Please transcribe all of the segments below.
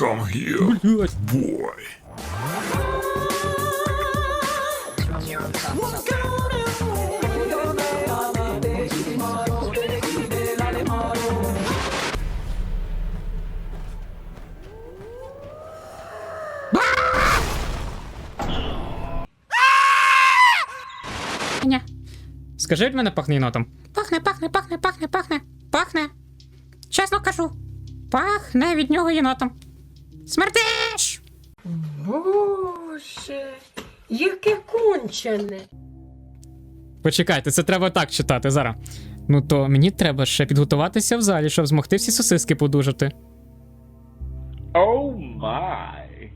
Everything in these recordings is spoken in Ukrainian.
Come here, Блять. boy. Ня. Скажи, як мене пахне єнотом. Пахне, пахне, пахне, пахне, пахне, пахне. Чесно кажу. Пахне від нього єнотом. Смердиш! Боже, яке кончене. Почекайте, це треба так читати зараз. Ну то мені треба ще підготуватися в залі, щоб змогти всі сосиски подужати. Oh my.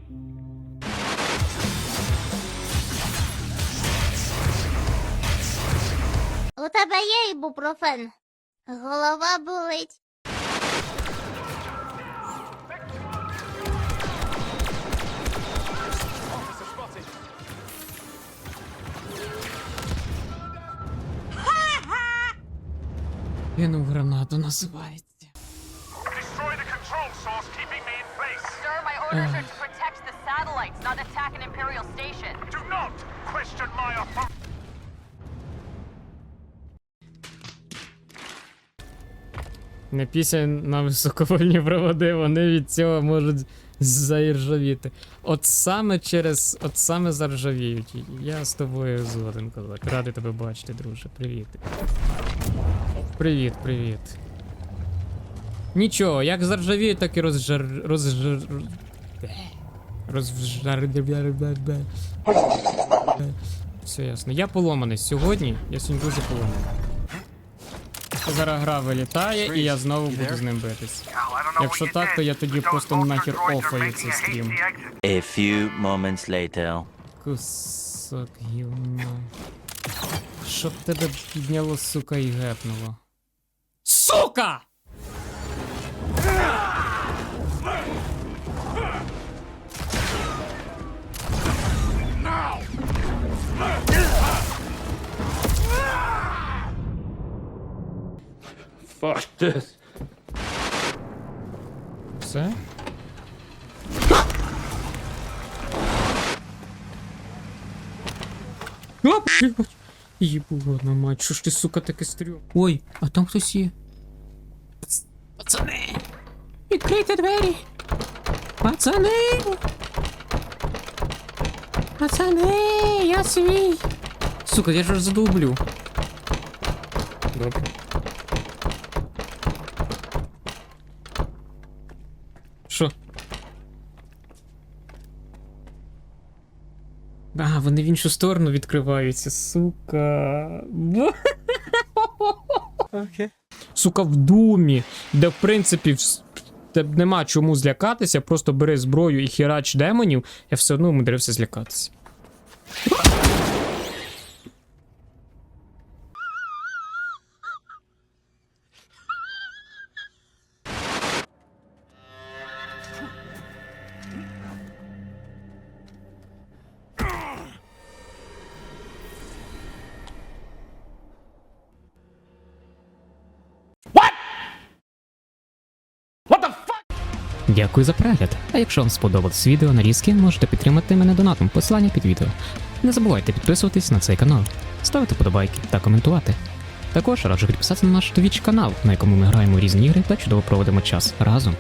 У тебе є ібупрофен? Голова болить. Not question my authority. Не після на високовольні проводи, вони від цього можуть заіржавіти. От саме через. От саме заржавіють. Я з тобою згоден, козак. Радий тебе бачити, друже. Привіт. Привіт, привіт. Нічого, як заржавіють, так і розжар. розжар. Розжар. Все ясно. Я поломаний сьогодні. Я сьогодні дуже поломаний. Зараз гра вилітає, і я знову буду з ним битись. Якщо так, то я тоді просто нахер офаю цей стрім. A few moments later. Кусок гівна. Щоб тебе підняло, сука, і гепнуло. Сука! Fuck this. Все? Блядь. Єбана мать, що ж ти, сука, таке стрю? Ой, а там хтось є. Відкрийте двері! Пацани! Пацани, я свій! Сука, я ж задублю. Добре. Що? А, вони в іншу сторону відкриваються, сука. Окей. Сука, в думі, де в принципі вс- де нема чому злякатися, просто бери зброю і хірач демонів, я все одно умудрився злякатися. Дякую за перегляд. А якщо вам сподобалось відео нарізки, можете підтримати мене донатом, посилання під відео. Не забувайте підписуватись на цей канал, ставити подобайки та коментувати. Також раджу підписатися на наш Twitch канал, на якому ми граємо різні ігри та чудово проводимо час разом.